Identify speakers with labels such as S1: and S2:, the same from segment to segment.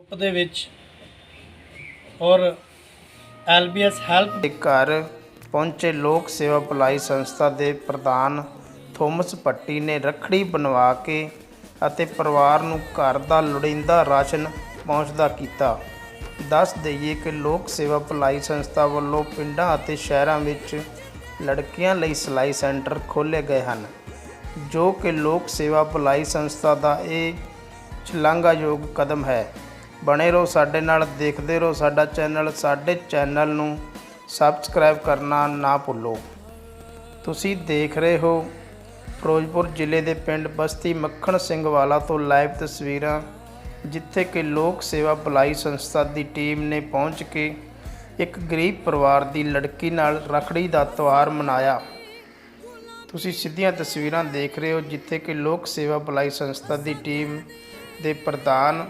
S1: Group ਦੇ ਵਿੱਚ ਔਰ ਐਲਬੀਐਸ ਹੈਲਪ
S2: ਦੇ ਘਰ ਪਹੁੰਚੇ ਲੋਕ ਸੇਵਾ ਭਲਾਈ ਸੰਸਥਾ ਦੇ ਪ੍ਰਧਾਨ ਥੋਮਸ ਪੱਟੀ ਨੇ ਰੱਖੜੀ ਬਣਵਾ ਕੇ ਅਤੇ ਪਰਿਵਾਰ ਨੂੰ ਘਰ ਦਾ ਲੋੜੀਂਦਾ ਰਾਸ਼ਨ ਪਹੁੰਚਦਾ ਕੀਤਾ। ਦੱਸ ਦਈਏ ਕਿ ਲੋਕ ਸੇਵਾ ਭਲਾਈ ਸੰਸਥਾ ਵੱਲੋਂ ਪਿੰਡਾਂ ਅਤੇ ਸ਼ਹਿਰਾਂ ਵਿੱਚ ਲੜਕੀਆਂ ਲਈ ਸਿਲਾਈ ਸੈਂਟਰ ਖੋਲ੍ਹੇ ਗਏ ਹਨ, ਜੋ ਕਿ ਲੋਕ ਸੇਵਾ ਭਲਾਈ ਸੰਸਥਾ ਦਾ ਇਹ ਸ਼ਲਾਘਾਯੋਗ ਕਦਮ ਹੈ। ਬਣੇ ਰਹੋ, ਸਾਡੇ ਨਾਲ ਦੇਖਦੇ ਰਹੋ, ਸਾਡਾ ਚੈਨਲ, ਸਾਡੇ ਚੈਨਲ ਨੂੰ ਸਬਸਕ੍ਰਾਈਬ ਕਰਨਾ ਨਾ ਭੁੱਲੋ। ਤੁਸੀਂ ਦੇਖ ਰਹੇ ਹੋ ਫਿਰੋਜ਼ਪੁਰ ਜ਼ਿਲ੍ਹੇ ਦੇ ਪਿੰਡ ਬਸਤੀ ਮੱਖਣ ਸਿੰਘ ਵਾਲਾ ਤੋਂ ਲਾਈਵ ਤਸਵੀਰਾਂ, ਜਿੱਥੇ ਕਿ ਲੋਕ ਸੇਵਾ ਭਲਾਈ ਸੰਸਥਾ ਦੀ ਟੀਮ ਨੇ ਪਹੁੰਚ ਕੇ ਇੱਕ ਗਰੀਬ ਪਰਿਵਾਰ ਦੀ ਲੜਕੀ ਨਾਲ ਰੱਖੜੀ ਦਾ ਤਿਉਹਾਰ ਮਨਾਇਆ। ਤੁਸੀਂ ਸਿੱਧੀਆਂ ਤਸਵੀਰਾਂ ਦੇਖ ਰਹੇ ਹੋ, ਜਿੱਥੇ ਕਿ ਲੋਕ ਸੇਵਾ ਭਲਾਈ ਸੰਸਥਾ ਦੀ ਟੀਮ ਦੇ ਪ੍ਰਧਾਨ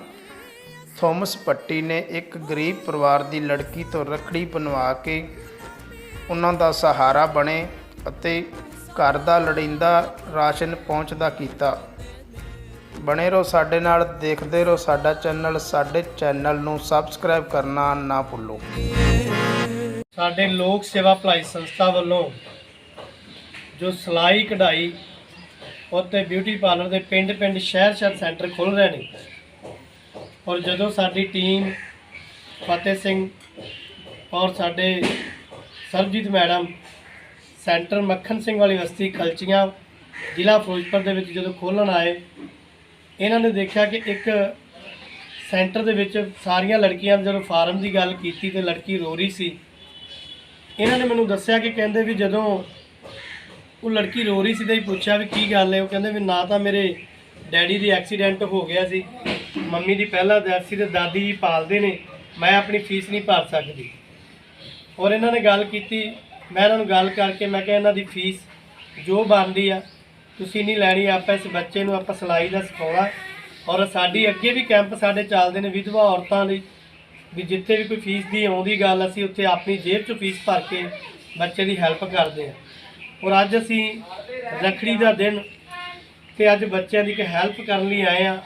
S2: ਥੋਮਸ ਪੱਟੀ ਨੇ ਇੱਕ ਗਰੀਬ ਪਰਿਵਾਰ ਦੀ ਲੜਕੀ ਤੋਂ ਰੱਖੜੀ ਬਣਵਾ ਕੇ ਉਹਨਾਂ ਦਾ ਸਹਾਰਾ ਬਣੇ ਅਤੇ ਘਰ ਦਾ ਲੋੜੀਂਦਾ ਰਾਸ਼ਨ ਪਹੁੰਚਦਾ ਕੀਤਾ। ਬਣੇ ਰਹੋ ਸਾਡੇ ਨਾਲ, ਦੇਖਦੇ ਰਹੋ ਸਾਡਾ ਚੈਨਲ, ਸਾਡੇ ਚੈਨਲ ਨੂੰ ਸਬਸਕ੍ਰਾਈਬ ਕਰਨਾ ਨਾ ਭੁੱਲੋ।
S1: ਸਾਡੇ ਲੋਕ ਸੇਵਾ ਭਲਾਈ ਸੰਸਥਾ ਵੱਲੋਂ ਜੋ ਸਿਲਾਈ ਕਢਾਈ ਅਤੇ ਬਿਊਟੀ ਪਾਰਲਰ ਦੇ ਪਿੰਡ-ਪਿੰਡ, ਸ਼ਹਿਰ-ਸ਼ਹਿਰ ਸੈਂਟਰ ਖੁੱਲ ਰਹੇ ਨੇ। ਔਰ ਜਦੋਂ ਸਾਡੀ ਟੀਮ ਫਤਿਹ ਸਿੰਘ ਔਰ ਸਾਡੇ ਸਰਬਜੀਤ ਮੈਡਮ ਸੈਂਟਰ ਮੱਖਣ ਸਿੰਘ ਵਾਲੀ ਬਸਤੀ ਖਲਚੀਆਂ ਜ਼ਿਲ੍ਹਾ ਫਿਰੋਜ਼ਪੁਰ ਦੇ ਵਿੱਚ ਜਦੋਂ ਖੋਲ੍ਹਣ ਆਏ, ਇਹਨਾਂ ਨੇ ਦੇਖਿਆ ਕਿ ਇੱਕ ਸੈਂਟਰ ਦੇ ਵਿੱਚ ਸਾਰੀਆਂ ਲੜਕੀਆਂ ਜਦੋਂ ਫਾਰਮ ਦੀ ਗੱਲ ਕੀਤੀ ਤੇ ਲੜਕੀ ਰੋ ਰਹੀ ਸੀ, ਇਹਨਾਂ ਨੇ ਮੈਨੂੰ ਦੱਸਿਆ ਕਿ ਕਹਿੰਦੇ ਵੀ ਜਦੋਂ ਉਹ ਲੜਕੀ ਰੋ ਰਹੀ ਸੀ ਤੇ ਪੁੱਛਿਆ ਵੀ ਕੀ ਗੱਲ ਹੈ, ਉਹ ਕਹਿੰਦੇ ਵੀ ਨਾ ਤਾਂ ਮੇਰੇ ਡੈਡੀ ਦੀ ਐਕਸੀਡੈਂਟ ਹੋ ਗਿਆ ਸੀ। ਮੰਮੀ ਦੀ ਪਹਿਲਾਂ ਡੈਥ ਸੀ ਤੇ ਦਾਦੀ ਜੀ ਪਾਲਦੇ ਨੇ, ਮੈਂ ਆਪਣੀ ਫੀਸ ਨਹੀਂ ਭਰ ਸਕਦੀ। ਔਰ ਇਹਨਾਂ ਨੇ ਗੱਲ ਕੀਤੀ, ਮੈਂ ਇਹਨਾਂ ਨੂੰ ਗੱਲ ਕਰਕੇ ਮੈਂ ਕਿਹਾ ਇਹਨਾਂ ਦੀ ਫੀਸ ਜੋ ਬਣਦੀ ਆ, ਤੁਸੀਂ ਨਹੀਂ ਲੈਣੀ, ਆਪਾਂ ਇਸ ਬੱਚੇ ਨੂੰ ਆਪਾਂ ਸਿਲਾਈ ਦਾ ਸਿਖਾਉਣਾ। ਔਰ ਸਾਡੀ ਅੱਗੇ ਵੀ ਕੈਂਪ ਸਾਡੇ ਚੱਲਦੇ ਨੇ ਵਿਧਵਾ ਔਰਤਾਂ ਲਈ, ਵੀ ਜਿੱਥੇ ਵੀ ਕੋਈ ਫੀਸ ਦੀ ਆਉਂਦੀ ਗੱਲ, ਅਸੀਂ ਉੱਥੇ ਆਪਣੀ ਜੇਬ 'ਚੋਂ ਫੀਸ ਭਰ ਕੇ ਬੱਚੇ ਦੀ ਹੈਲਪ ਕਰਦੇ ਹਾਂ ਔਰ ਅੱਜ ਅਸੀਂ ਰੱਖੜੀ ਦਾ ਦਿਨ ਤੇ ਅੱਜ ਬੱਚਿਆਂ ਦੀ ਇੱਕ ਹੈਲਪ ਕਰਨ ਲਈ ਆਏ ਆ।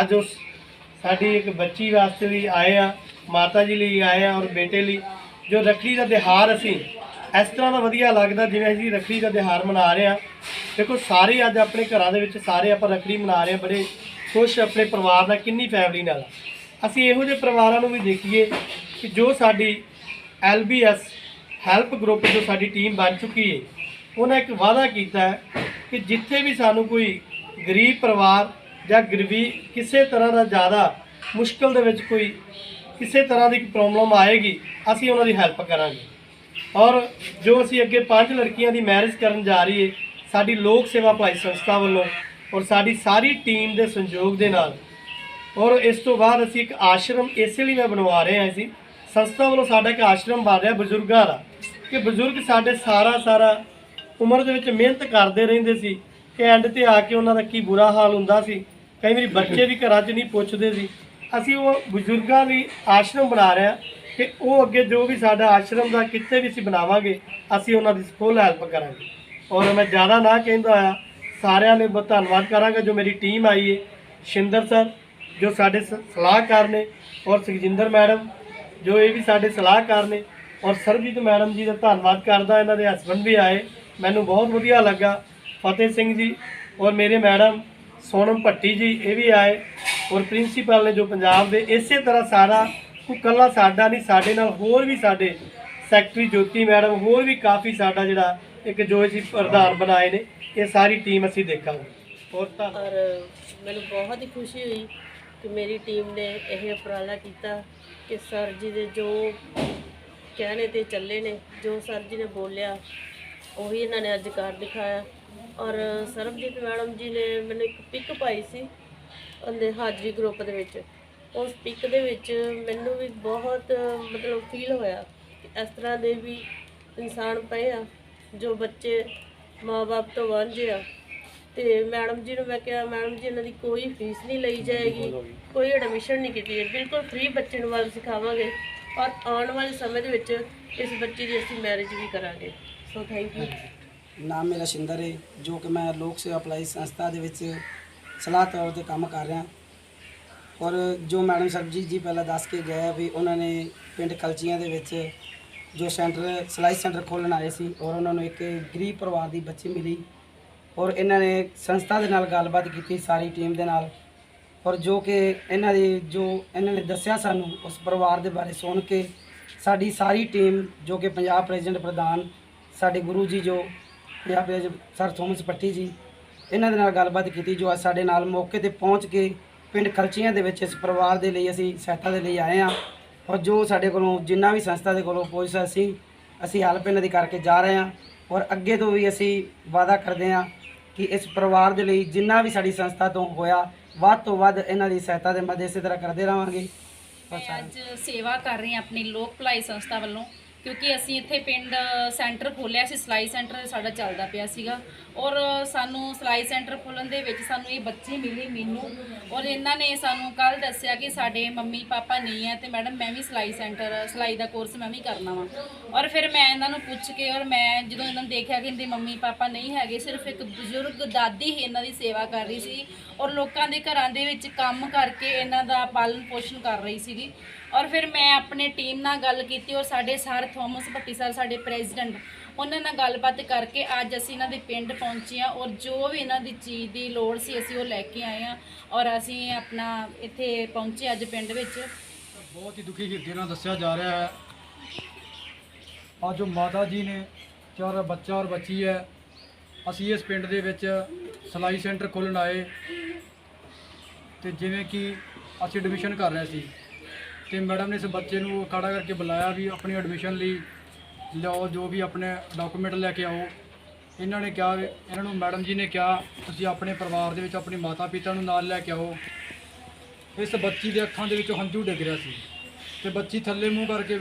S1: ਅੱਜ ਉਸ ਸਾਡੀ ਇੱਕ ਬੱਚੀ ਵਾਸਤੇ ਵੀ ਆਏ ਆ, ਮਾਤਾ ਜੀ ਲਈ ਆਏ ਆ ਔਰ ਬੇਟੇ ਲਈ, ਜੋ ਰੱਖੜੀ ਦਾ ਤਿਉਹਾਰ ਅਸੀਂ ਇਸ ਤਰ੍ਹਾਂ ਦਾ ਵਧੀਆ ਲੱਗਦਾ ਜਿਵੇਂ ਅਸੀਂ ਰੱਖੜੀ ਦਾ ਤਿਉਹਾਰ ਮਨਾ ਰਹੇ ਆ ਦੇਖੋ ਸਾਰੇ ਅੱਜ ਆਪਣੇ ਘਰਾਂ ਦੇ ਵਿੱਚ ਸਾਰੇ ਆਪਾਂ ਰੱਖੜੀ ਮਨਾ ਰਹੇ ਆ ਬੜੇ ਖੁਸ਼ ਆਪਣੇ ਪਰਿਵਾਰ ਨਾਲ, ਕਿੰਨੀ ਫੈਮਿਲੀ ਨਾਲ। ਅਸੀਂ ਇਹੋ ਜਿਹੇ ਪਰਿਵਾਰਾਂ ਨੂੰ ਵੀ ਦੇਖੀਏ ਕਿ ਜੋ ਸਾਡੀ ਐਲਬੀਐਸ ਹੈਲਪ ਗਰੁੱਪ ਜੋ ਸਾਡੀ ਟੀਮ ਬਣ ਚੁੱਕੀ ਹੈ, ਉਹਨਾਂ ਇੱਕ ਵਾਅਦਾ ਕੀਤਾ ਕਿ ਜਿੱਥੇ ਵੀ ਸਾਨੂੰ ਕੋਈ ਗਰੀਬ ਪਰਿਵਾਰ ਜਾਂ ਗਰੀਬੀ ਕਿਸੇ ਤਰ੍ਹਾਂ ਦਾ ਜ਼ਿਆਦਾ ਮੁਸ਼ਕਲ ਦੇ ਵਿੱਚ ਕੋਈ ਕਿਸੇ ਤਰ੍ਹਾਂ ਦੀ ਪ੍ਰੋਬਲਮ ਆਏਗੀ, ਅਸੀਂ ਉਹਨਾਂ ਦੀ ਹੈਲਪ ਕਰਾਂਗੇ। ਔਰ ਜੋ ਅਸੀਂ ਅੱਗੇ ਪੰਜ ਲੜਕੀਆਂ ਦੀ ਮੈਰਿਜ ਕਰਨ ਜਾ ਰਹੀ ਹੈ ਸਾਡੀ ਲੋਕ ਸੇਵਾ ਭਾਈ ਸੰਸਥਾ ਵੱਲੋਂ ਔਰ ਸਾਡੀ ਸਾਰੀ ਟੀਮ ਦੇ ਸੰਯੋਗ ਦੇ ਨਾਲ, ਔਰ ਇਸ ਤੋਂ ਬਾਅਦ ਅਸੀਂ ਇੱਕ ਆਸ਼ਰਮ ਇਸੇ ਲਈ ਮੈਂ ਬਣਵਾ ਰਹੇ ਹਾਂ ਅਸੀਂ ਸੰਸਥਾ ਵੱਲੋਂ ਸਾਡਾ ਇੱਕ ਆਸ਼ਰਮ ਬਣ ਰਿਹਾ ਬਜ਼ੁਰਗਾਂ ਦਾ, ਕਿ ਬਜ਼ੁਰਗ ਸਾਡੇ ਸਾਰਾ ਸਾਰਾ ਉਮਰ ਦੇ ਵਿੱਚ ਮਿਹਨਤ ਕਰਦੇ ਰਹਿੰਦੇ ਸੀ, ਕਿ ਐਂਡ ਤੇ ਆ ਕੇ ਉਹਨਾਂ ਦਾ ਕੀ ਬੁਰਾ ਹਾਲ ਹੁੰਦਾ ਸੀ ਕਈ ਵਾਰੀ ਬੱਚੇ ਵੀ ਘਰਾਂ 'ਚ ਨਹੀਂ ਪੁੱਛਦੇ ਸੀ। ਅਸੀਂ ਉਹ ਬਜ਼ੁਰਗਾਂ ਲਈ ਆਸ਼ਰਮ ਬਣਾ ਰਹੇ ਹਾਂ ਕਿ ਉਹ ਅੱਗੇ ਜੋ ਵੀ ਸਾਡਾ ਆਸ਼ਰਮ ਦਾ ਕਿੱਥੇ ਵੀ ਅਸੀਂ ਬਣਾਵਾਂਗੇ, ਅਸੀਂ ਉਹਨਾਂ ਦੀ ਫੁੱਲ ਹੈਲਪ ਕਰਾਂਗੇ। ਔਰ ਮੈਂ ਜ਼ਿਆਦਾ ਨਾ ਕਹਿੰਦਾ ਆ ਸਾਰਿਆਂ ਨੇ ਬਹੁਤ ਧੰਨਵਾਦ ਕਰਾਂਗਾ ਜੋ ਮੇਰੀ ਟੀਮ ਆਈ ਹੈ ਸ਼ਿੰਦਰ ਸਰ ਜੋ ਸਾਡੇ ਸ- ਸਲਾਹਕਾਰ ਨੇ ਔਰ ਸੁਖਜਿੰਦਰ ਮੈਡਮ ਜੋ ਇਹ ਵੀ ਸਾਡੇ ਸਲਾਹਕਾਰ ਨੇ ਔਰ ਸਰਬਜੀਤ ਮੈਡਮ ਜੀ ਦਾ ਧੰਨਵਾਦ ਕਰਦਾ, ਇਹਨਾਂ ਦੇ ਹਸਬੰਡ ਵੀ ਆਏ, ਮੈਨੂੰ ਬਹੁਤ ਵਧੀਆ ਲੱਗਾ। ਫਤਿਹ ਸਿੰਘ ਜੀ ਔਰ ਮੇਰੇ ਮੈਡਮ ਸੋਨਮ ਭੱਟੀ ਜੀ, ਇਹ ਵੀ ਆਏ ਔਰ ਪ੍ਰਿੰਸੀਪਲ ਨੇ ਜੋ ਪੰਜਾਬ ਦੇ ਇਸੇ ਤਰ੍ਹਾਂ ਸਾਰਾ ਕੋਈ ਇਕੱਲਾ ਸਾਡਾ ਨਹੀਂ, ਸਾਡੇ ਨਾਲ ਹੋਰ ਵੀ ਸਾਡੇ ਸੈਕਟਰੀ ਜੋਤੀ ਮੈਡਮ, ਹੋਰ ਵੀ ਕਾਫੀ ਸਾਡਾ ਜਿਹੜਾ ਇੱਕ ਜੋ ਅਸੀਂ ਪ੍ਰਧਾਨ ਬਣਾਏ ਨੇ, ਇਹ ਸਾਰੀ ਟੀਮ ਅਸੀਂ ਦੇਖਾਂਗੇ। ਹੋਰ ਧੰਨਵਾਦ
S3: ਔਰ ਮੈਨੂੰ ਬਹੁਤ ਹੀ ਖੁਸ਼ੀ ਹੋਈ ਕਿ ਮੇਰੀ ਟੀਮ ਨੇ ਇਹ ਉਪਰਾਲਾ ਕੀਤਾ ਕਿ ਸਰ ਜੀ ਦੇ ਜੋ ਕਹਿਣੇ ਤੇ ਚੱਲੇ ਨੇ, ਜੋ ਸਰ ਜੀ ਨੇ ਬੋਲਿਆ ਉਹੀ ਇਹਨਾਂ ਨੇ ਅੱਜ ਕਰ ਦਿਖਾਇਆ। ਔਰ ਸਰਬਜੀਤ ਮੈਡਮ ਜੀ ਨੇ ਮੈਨੂੰ ਇੱਕ ਪਿਕ ਪਾਈ ਸੀ ਉਹਦੇ ਹਾਜ਼ਰੀ ਗਰੁੱਪ ਦੇ ਵਿੱਚ। ਉਸ ਪਿਕ ਦੇ ਵਿੱਚ ਮੈਨੂੰ ਵੀ ਬਹੁਤ ਮਤਲਬ ਫੀਲ ਹੋਇਆ ਕਿ ਇਸ ਤਰ੍ਹਾਂ ਦੇ ਵੀ ਇਨਸਾਨ ਪਏ ਆ, ਜੋ ਬੱਚੇ ਮਾਪੇ ਤੋਂ ਵਾਂਝੇ ਆ। ਤੇ ਮੈਡਮ ਜੀ ਨੂੰ ਮੈਂ ਕਿਹਾ, ਮੈਡਮ ਜੀ, ਇਹਨਾਂ ਦੀ ਕੋਈ ਫੀਸ ਨਹੀਂ ਲਈ ਜਾਏਗੀ, ਕੋਈ ਐਡਮਿਸ਼ਨ ਨਹੀਂ ਕੀਤੀ ਹੈ ਬਿਲਕੁਲ ਫ੍ਰੀ ਬੱਚੇ ਨੂੰ ਵੱਲ ਸਿਖਾਵਾਂਗੇ। ਔਰ ਆਉਣ ਵਾਲੇ ਸਮੇਂ ਦੇ ਵਿੱਚ ਇਸ ਬੱਚੇ ਦੀ ਅਸੀਂ ਮੈਰਿਜ ਵੀ ਕਰਾਂਗੇ। ਸੋ ਥੈਂਕ ਯੂ
S4: ਨਾਮ ਮੇਰਾ ਸ਼ਿੰਦਰ ਹੈ ਜੋ ਕਿ ਮੈਂ ਲੋਕ ਸੇਵਾ ਅਪਲਾਈ ਸੰਸਥਾ ਦੇ ਵਿੱਚ ਸਲਾਹ ਤੌਰ ਤੇ ਕੰਮ ਕਰ ਰਿਹਾ। ਔਰ ਜੋ ਮੈਡਮ ਸਰਬਜੀਤ ਜੀ ਪਹਿਲਾਂ ਦੱਸ ਕੇ ਗਏ ਵੀ ਉਹਨਾਂ ਨੇ ਪਿੰਡ ਕਲਚੀਆਂ ਦੇ ਵਿੱਚ ਜੋ ਸੈਂਟਰ, ਸਿਲਾਈ ਸੈਂਟਰ ਖੋਲ੍ਹਣ ਆਏ ਸੀ ਔਰ ਉਹਨਾਂ ਨੂੰ ਇੱਕ ਗਰੀਬ ਪਰਿਵਾਰ ਦੀ ਬੱਚੀ ਮਿਲੀ। ਔਰ ਇਹਨਾਂ ਨੇ ਸੰਸਥਾ ਦੇ ਨਾਲ ਗੱਲਬਾਤ ਕੀਤੀ, ਸਾਰੀ ਟੀਮ ਦੇ ਨਾਲ। ਔਰ ਜੋ ਕਿ ਇਹਨਾਂ ਦੀ, ਜੋ ਇਹਨਾਂ ਨੇ ਦੱਸਿਆ ਸਾਨੂੰ ਉਸ ਪਰਿਵਾਰ ਦੇ ਬਾਰੇ ਸੁਣ ਕੇ ਸਾਡੀ ਸਾਰੀ ਟੀਮ ਜੋ ਕਿ ਪੰਜਾਬ ਪ੍ਰੈਜ਼ੀਡੈਂਟ ਪ੍ਰਧਾਨ ਸਾਡੇ ਗੁਰੂ ਜੀ ਜੋ ਪੰਜਾਬ ਦੇ ਸਰ ਥੋਮਸ ਪੱਟੀ ਜੀ, ਇਹਨਾਂ ਦੇ ਨਾਲ ਗੱਲਬਾਤ ਕੀਤੀ ਜੋ ਅੱਜ ਸਾਡੇ ਨਾਲ ਮੌਕੇ ਤੇ ਪਹੁੰਚ ਕੇ ਪਿੰਡ ਖਲਚੀਆਂ ਦੇ ਵਿੱਚ ਇਸ ਪਰਿਵਾਰ ਦੇ ਲਈ ਅਸੀਂ ਸਹਾਇਤਾ ਦੇ ਲਈ ਆਏ ਹਾਂ ਔਰ ਜੋ ਸਾਡੇ ਕੋਲੋਂ ਜਿੰਨਾ ਵੀ ਸੰਸਥਾ ਦੇ ਕੋਲੋਂ ਪੁੱਛ ਸੀ ਅਸੀਂ ਹੈਲਪ ਇਹਨਾਂ ਦੀ ਕਰਕੇ ਜਾ ਰਹੇ ਹਾਂ ਔਰ ਅੱਗੇ ਤੋਂ ਵੀ ਅਸੀਂ ਵਾਅਦਾ ਕਰਦੇ ਹਾਂ ਕਿ ਇਸ ਪਰਿਵਾਰ ਦੇ ਲਈ ਜਿੰਨਾ ਵੀ ਸਾਡੀ ਸੰਸਥਾ ਤੋਂ ਹੋਇਆ, ਵੱਧ ਤੋਂ ਵੱਧ ਇਹਨਾਂ ਦੀ ਸਹਾਇਤਾ ਦੇ ਮਦਦ ਇਸੇ ਤਰ੍ਹਾਂ ਕਰਦੇ ਰਹਾਂਗੇ।
S5: ਅੱਜ ਸੇਵਾ ਕਰ ਰਹੇ ਹਾਂ ਆਪਣੀ ਲੋਕ ਭਲਾਈ ਸੰਸਥਾ ਵੱਲੋਂ। ਕਿਉਂਕਿ ਅਸੀਂ ਇੱਥੇ ਪਿੰਡ ਸੈਂਟਰ ਖੋਲਿਆ ਸੀ ਸਿਲਾਈ ਸੈਂਟਰ ਸਾਡਾ ਚੱਲਦਾ ਪਿਆ ਸੀਗਾ। ਔਰ ਸਾਨੂੰ ਸਿਲਾਈ ਸੈਂਟਰ ਖੋਲਣ ਦੇ ਵਿੱਚ ਸਾਨੂੰ ਇਹ ਬੱਚੀ ਮਿਲੀ ਮੈਨੂੰ। ਔਰ ਇਹਨਾਂ ਨੇ ਸਾਨੂੰ ਕੱਲ ਦੱਸਿਆ ਕਿ ਸਾਡੇ ਮੰਮੀ ਪਾਪਾ ਨਹੀਂ ਹੈ ਤੇ ਮੈਡਮ ਮੈਂ ਵੀ ਸਿਲਾਈ ਸੈਂਟਰ, ਸਿਲਾਈ ਦਾ ਕੋਰਸ ਮੈਂ ਵੀ ਕਰਨਾ ਵਾ। ਔਰ ਫਿਰ ਮੈਂ ਇਹਨਾਂ ਨੂੰ ਪੁੱਛ ਕੇ ਔਰ ਮੈਂ ਜਦੋਂ ਇਹਨਾਂ ਨੂੰ ਦੇਖਿਆ ਕਿ ਇਹਦੇ ਮੰਮੀ ਪਾਪਾ ਨਹੀਂ ਹੈਗੇ, ਸਿਰਫ ਇੱਕ ਬਜ਼ੁਰਗ ਦਾਦੀ ਹੀ ਇਹਨਾਂ ਦੀ ਸੇਵਾ ਕਰ ਰਹੀ ਸੀ ਔਰ ਲੋਕਾਂ ਦੇ ਘਰਾਂ ਦੇ ਵਿੱਚ ਕੰਮ ਕਰਕੇ ਇਹਨਾਂ ਦਾ ਪਾਲਣ ਪੋਸ਼ਣ ਕਰ ਰਹੀ ਸੀਗੀ। ਔਰ ਫਿਰ ਮੈਂ ਆਪਣੇ ਟੀਮ ਨਾਲ ਗੱਲ ਕੀਤੀ ਔਰ ਸਾਡੇ ਸਰ ਥੋਮਸ ਭੱਟੀ ਸਰ, ਸਾਡੇ ਪ੍ਰੈਜ਼ੀਡੈਂਟ ਉਹਨਾਂ ਨਾਲ ਗੱਲਬਾਤ ਕਰਕੇ ਅੱਜ ਅਸੀਂ ਇਹਨਾਂ ਦੇ ਪਿੰਡ ਪਹੁੰਚੇ ਹਾਂ ਔਰ ਜੋ ਵੀ ਇਹਨਾਂ ਦੀ ਚੀਜ਼ ਦੀ ਲੋੜ ਸੀ ਅਸੀਂ ਉਹ ਲੈ ਕੇ ਆਏ ਹਾਂ ਔਰ ਅਸੀਂ ਆਪਣਾ ਇੱਥੇ ਪਹੁੰਚੇ ਅੱਜ ਪਿੰਡ ਵਿੱਚ।
S6: ਬਹੁਤ ਹੀ ਦੁਖੀ ਹਿਰਦੇ ਨਾਲ ਦੱਸਿਆ ਜਾ ਰਿਹਾ ਹੈ। ਅੱਜ ਜੋ ਮਾਤਾ ਜੀ ਨੇ ਚਾਰ ਬੱਚਾ ਔਰ ਬੱਚੀ ਹੈ। ਅਸੀਂ ਇਸ ਪਿੰਡ ਦੇ ਵਿੱਚ ਸਿਲਾਈ ਸੈਂਟਰ ਖੋਲ੍ਹਣ ਆਏ ਤੇ ਜਿਵੇਂ ਕਿ ਅਸੀਂ ਐਡਮਿਸ਼ਨ ਕਰ ਰਹੇ ਸੀ। ਤੇ ਮੈਡਮ ਨੇ ਇਸ ਬੱਚੇ ਨੂੰ ਖੜਾ ਕਰਕੇ ਬੁਲਾਇਆ ਵੀ ਆਪਣੀ ਐਡਮਿਸ਼ਨ ਲਈ ਲਿਆਓ ਜੋ ਵੀ ਆਪਣੇ ਡਾਕੂਮੈਂਟ ਲੈ ਕੇ ਆਓ। ਇਹਨਾਂ ਨੇ ਕਿਹਾ, ਇਹਨਾਂ ਨੂੰ ਮੈਡਮ ਜੀ ਨੇ ਕਿਹਾ, ਤੁਸੀਂ ਆਪਣੇ ਪਰਿਵਾਰ ਦੇ ਵਿੱਚ, ਆਪਣੇ ਮਾਤਾ ਪਿਤਾ ਨੂੰ ਨਾਲ ਲੈ ਕੇ ਆਓ। ਇਸ ਬੱਚੀ ਦੇ ਅੱਖਾਂ ਦੇ ਵਿੱਚੋਂ ਹੰਝੂ ਡਿੱਗ ਰਿਹਾ ਸੀ ਤੇ ਬੱਚੀ ਥੱਲੇ ਮੂੰਹ ਕਰਕੇ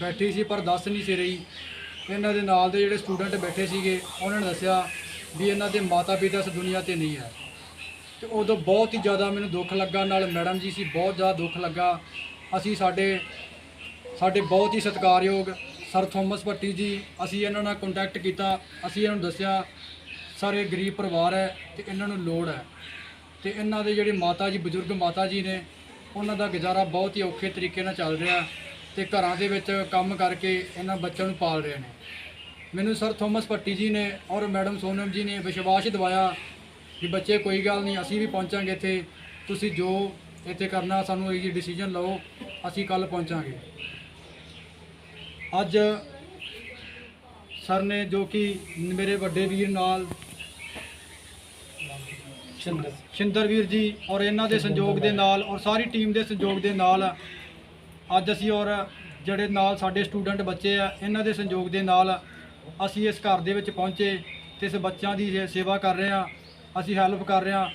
S6: ਬੈਠੀ ਸੀ, ਪਰ ਦੱਸ ਨਹੀਂ ਸੀ ਰਹੀ। ਇਹਨਾਂ ਦੇ ਨਾਲ ਦੇ ਜਿਹੜੇ ਸਟੂਡੈਂਟ ਬੈਠੇ ਸੀਗੇ, ਉਹਨਾਂ ਨੇ ਦੱਸਿਆ ਵੀ ਇਹਨਾਂ ਦੇ ਮਾਤਾ ਪਿਤਾ ਇਸ ਦੁਨੀਆ ਤੇ ਨਹੀਂ ਹੈ। ਤੇ ਉਦੋਂ ਬਹੁਤ ਹੀ ਜ਼ਿਆਦਾ ਮੈਨੂੰ ਦੁੱਖ ਲੱਗਾ, ਨਾਲ ਮੈਡਮ ਜੀ ਸੀ, ਬਹੁਤ ਜ਼ਿਆਦਾ ਦੁੱਖ ਲੱਗਾ। ਅਸੀਂ ਸਾਡੇ ਸਾਡੇ ਬਹੁਤ ਹੀ ਸਤਿਕਾਰਯੋਗ ਸਰ ਥੋਮਸ ਭੱਟੀ ਜੀ, ਅਸੀਂ ਇਹਨਾਂ ਨਾਲ ਕੰਟੈਕਟ ਕੀਤਾ, ਅਸੀਂ ਇਹਨਾਂ ਨੂੰ ਦੱਸਿਆ, ਸਾਰੇ ਗਰੀਬ ਪਰਿਵਾਰ ਹੈ ਤੇ ਇਹਨਾਂ ਨੂੰ ਲੋੜ ਹੈ। ਤੇ ਇਹਨਾਂ ਦੇ ਜਿਹੜੇ ਮਾਤਾ ਜੀ, ਬਜ਼ੁਰਗ ਮਾਤਾ ਜੀ ਨੇ, ਉਹਨਾਂ ਦਾ ਗੁਜ਼ਾਰਾ ਬਹੁਤ ਹੀ ਔਖੇ ਤਰੀਕੇ ਨਾਲ ਚੱਲ ਰਿਹਾ ਤੇ ਘਰਾਂ ਦੇ ਵਿੱਚ ਕੰਮ ਕਰਕੇ ਇਹਨਾਂ ਬੱਚਿਆਂ ਨੂੰ ਪਾਲ ਰਹੇ ਨੇ। ਮੈਨੂੰ ਸਰ ਥੋਮਸ ਭੱਟੀ ਜੀ ਨੇ ਔਰ ਮੈਡਮ ਸੋਨਮ ਜੀ ਨੇ ਵਿਸ਼ਵਾਸ ਦਿਵਾਇਆ ਕਿ ਬੱਚੇ, ਕੋਈ ਗੱਲ ਨਹੀਂ, ਅਸੀਂ ਵੀ ਪਹੁੰਚਾਂਗੇ ਇੱਥੇ। ਤੁਸੀਂ ਜੋ ਇੱਥੇ ਕਰਨਾ, ਸਾਨੂੰ ਇਹ ਡਿਸੀਜਨ ਲਓ, ਅਸੀਂ ਕੱਲ ਪਹੁੰਚਾਂਗੇ। ਅੱਜ ਸਰ ਨੇ ਜੋ ਕਿ ਮੇਰੇ ਵੱਡੇ ਵੀਰ ਨਾਲ
S1: ਸ਼ਿੰਦਰ।
S6: ਵੀਰ ਜੀ ਔਰ ਇਹਨਾਂ ਦੇ ਸੰਯੋਗ ਦੇ ਨਾਲ ਔਰ ਸਾਰੀ ਟੀਮ ਦੇ ਸੰਯੋਗ ਦੇ ਨਾਲ ਅੱਜ ਅਸੀਂ ਔਰ ਜਿਹੜੇ ਨਾਲ ਸਾਡੇ ਸਟੂਡੈਂਟ ਬੱਚੇ ਆ ਇਹਨਾਂ ਦੇ ਸੰਯੋਗ ਦੇ ਨਾਲ ਅਸੀਂ ਇਸ ਘਰ ਦੇ ਵਿੱਚ ਪਹੁੰਚੇ ਤੇ ਇਸ ਬੱਚਿਆਂ ਦੀ ਸੇਵਾ ਕਰ ਰਹੇ ਆ ਅਸੀਂ ਹੈਲਪ ਕਰ ਰਹੇ ਆ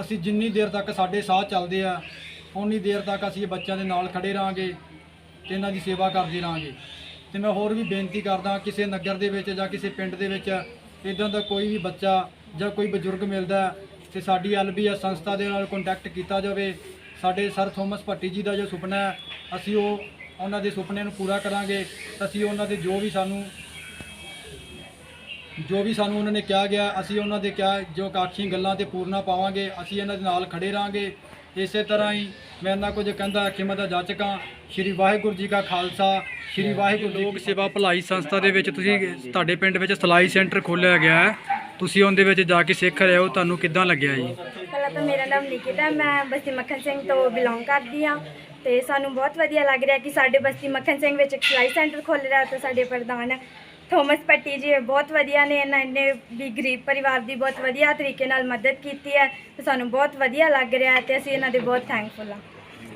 S6: ਅਸੀਂ ਜਿੰਨੀ ਦੇਰ ਤੱਕ ਸਾਡੇ ਸਾਹ ਚੱਲਦੇ ਆ ਉਨੀ ਦੇਰ ਤੱਕ ਅਸੀਂ ਇਹ ਬੱਚਿਆਂ ਦੇ ਨਾਲ ਖੜੇ ਰਹਾਂਗੇ ਤੇ ਇਹਨਾਂ ਦੀ ਸੇਵਾ ਕਰਦੇ ਰਹਾਂਗੇ। ਤੇ ਮੈਂ ਹੋਰ ਵੀ ਬੇਨਤੀ ਕਰਦਾ ਕਿਸੇ ਨਗਰ ਦੇ ਵਿੱਚ ਜਾਂ ਕਿਸੇ ਪਿੰਡ ਦੇ ਵਿੱਚ ਇਦਾਂ ਦਾ ਕੋਈ ਵੀ ਬੱਚਾ ਜਾਂ ਕੋਈ ਬਜ਼ੁਰਗ ਮਿਲਦਾ ਹੈ ਤੇ ਸਾਡੀ ਐਲਬੀਐਸ ਸੰਸਥਾ ਦੇ ਨਾਲ ਕੰਟੈਕਟ ਕੀਤਾ ਜਾਵੇ। ਸਾਡੇ ਸਰ ਥੋਮਸ ਭੱਟੀ ਜੀ ਦਾ ਜੋ ਸੁਪਨਾ ਹੈ, ਅਸੀਂ ਉਹ ਉਹਨਾਂ ਦੇ ਸੁਪਨੇ ਨੂੰ ਪੂਰਾ ਕਰਾਂਗੇ। ਅਸੀਂ ਉਹਨਾਂ ਦੇ ਜੋ ਵੀ ਸਾਨੂੰ ਜੋ ਵੀ ਸਾਨੂੰ ਉਹਨਾਂ ਨੇ ਕਿਹਾ ਗਿਆ, ਅਸੀਂ ਉਹਨਾਂ ਦੇ ਕਿਹਾ ਜੋ ਕਾਖੀ ਗੱਲਾਂ ਤੇ ਪੂਰਨਾ ਪਾਵਾਂਗੇ। ਅਸੀਂ ਇਹਨਾਂ ਦੇ ਨਾਲ ਖੜੇ ਰਹਾਂਗੇ। ਇਸੇ ਤਰ੍ਹਾਂ ਹੀ ਮੈਂ ਇਹਨਾਂ ਕੁਝ ਕਹਿੰਦਾ ਕਿ ਮੈਂ ਤਾਂ ਜਾਚਕਾਂ ਸ਼੍ਰੀ ਵਾਹਿਗੁਰੂ ਜੀ ਕਾ ਖਾਲਸਾ ਸ਼੍ਰੀ ਵਾਹਿਗੁਰੂ ਲੋਕ ਸੇਵਾ ਭਲਾਈ ਸੰਸਥਾ ਦੇ ਵਿੱਚ ਤੁਸੀਂ ਤੁਹਾਡੇ ਪਿੰਡ ਵਿੱਚ ਸਿਲਾਈ ਸੈਂਟਰ ਖੋਲ੍ਹਿਆ ਗਿਆ ਹੈ। ਤੁਸੀਂ ਉਹਦੇ ਵਿੱਚ ਜਾ ਕੇ ਸਿੱਖ ਰਹੇ ਹੋ ਤੁਹਾਨੂੰ ਕਿੱਦਾਂ ਲੱਗਿਆ ਜੀ?
S7: ਪਹਿਲਾਂ ਤਾਂ ਮੇਰਾ ਨਾਮ ਨਿਕਿਤਾ ਹੈ ਮੈਂ ਬਸਤੀ ਮੱਖਣ ਸਿੰਘ ਤੋਂ ਬਿਲੋਂਗ ਕਰਦੀ ਹਾਂ ਤੇ ਸਾਨੂੰ ਬਹੁਤ ਵਧੀਆ ਲੱਗ ਰਿਹਾ ਕਿ ਸਾਡੇ ਬਸਤੀ ਮੱਖਣ ਸਿੰਘ ਵਿੱਚ ਇੱਕ ਸਿਲਾਈ ਸੈਂਟਰ ਖੁੱਲ ਰਿਹਾ ਤੇ ਸਾਡੇ ਪ੍ਰਧਾਨ ਥੋਮਸ ਪੱਟੀ ਜੀ ਬਹੁਤ ਵਧੀਆ ਨੇ, ਇਹਨਾਂ ਨੇ ਵੀ ਗਰੀਬ ਪਰਿਵਾਰ ਦੀ ਬਹੁਤ ਵਧੀਆ ਤਰੀਕੇ ਨਾਲ ਮਦਦ ਕੀਤੀ ਹੈ ਤੇ ਸਾਨੂੰ ਬਹੁਤ ਵਧੀਆ ਲੱਗ ਰਿਹਾ ਹੈ ਤੇ ਅਸੀਂ ਇਹਨਾਂ ਦੇ ਬਹੁਤ ਥੈਂਕਫੁਲ ਹਾਂ।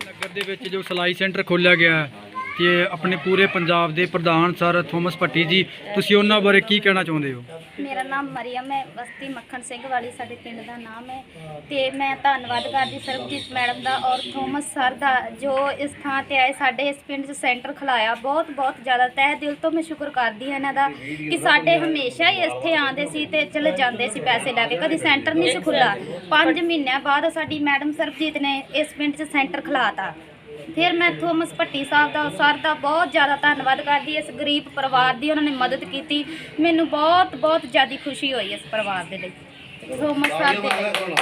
S6: ਨਗਰ ਦੇ ਵਿੱਚ ਜੋ ਸਿਲਾਈ ਸੈਂਟਰ ਖੋਲ੍ਹਿਆ ਗਿਆ ਹੈ ਤੇ ਆਪਣੇ ਪੂਰੇ ਪੰਜਾਬ ਦੇ ਪ੍ਰਧਾਨ ਸਰ ਥੋਮਸ ਭੱਟੀ ਜੀ, ਤੁਸੀਂ ਉਹਨਾਂ ਬਾਰੇ ਕੀ ਕਹਿਣਾ ਚਾਹੁੰਦੇ ਹੋ?
S8: ਮੇਰਾ ਨਾਮ ਮਰੀਮ ਹੈ ਬਸਤੀ ਮੱਖਣ ਸਿੰਘ ਵਾਲੀ, ਸਾਡੇ ਪਿੰਡ ਦਾ ਨਾਮ ਹੈ। ਤੇ ਮੈਂ ਧੰਨਵਾਦ ਕਰਦੀ ਸਰਬਜੀਤ ਮੈਡਮ ਦਾ ਔਰ ਥੋਮਸ ਸਰ ਦਾ, ਜੋ ਇਸ ਥਾਂ ਤੇ ਆਏ, ਸਾਡੇ ਇਸ ਪਿੰਡ 'ਚ ਸੈਂਟਰ ਖੁਲਾਇਆ। ਬਹੁਤ ਬਹੁਤ ਜ਼ਿਆਦਾ ਤਹਿ ਦਿਲ ਤੋਂ ਮੈਂ ਸ਼ੁਕਰ ਕਰਦੀ ਹਾਂ ਇਹਨਾਂ ਦਾ ਕਿ ਸਾਡੇ ਹਮੇਸ਼ਾ ਹੀ ਇੱਥੇ ਆਉਂਦੇ ਸੀ ਤੇ ਚਲੇ ਜਾਂਦੇ ਸੀ ਪੈਸੇ ਲੈ ਕੇ। ਕਦੀ ਸੈਂਟਰ ਨਹੀਂ ਸੀ ਖੁੱਲਾ 5 ਮਹੀਨਿਆਂ ਬਾਅਦ ਸਾਡੀ ਮੈਡਮ ਸਰਬਜੀਤ ਨੇ ਇਸ ਪਿੰਡ 'ਚ ਸੈਂਟਰ ਖੁਲਾਤਾ। ਫਿਰ ਮੈਂ ਥੋਮਸ ਭੱਟੀ ਸਾਹਿਬ ਦਾ, ਸਰ ਦਾ ਬਹੁਤ ਜ਼ਿਆਦਾ ਧੰਨਵਾਦ ਕਰਦੀ, ਇਸ ਗਰੀਬ ਪਰਿਵਾਰ ਦੀ ਉਹਨਾਂ ਨੇ ਮਦਦ ਕੀਤੀ। ਮੈਨੂੰ ਬਹੁਤ ਬਹੁਤ ਜ਼ਿਆਦਾ ਖੁਸ਼ੀ ਹੋਈ ਇਸ ਪਰਿਵਾਰ ਦੇ ਲਈ। ਥੋਮਸ ਸਰ ਦੇ ਲਈ।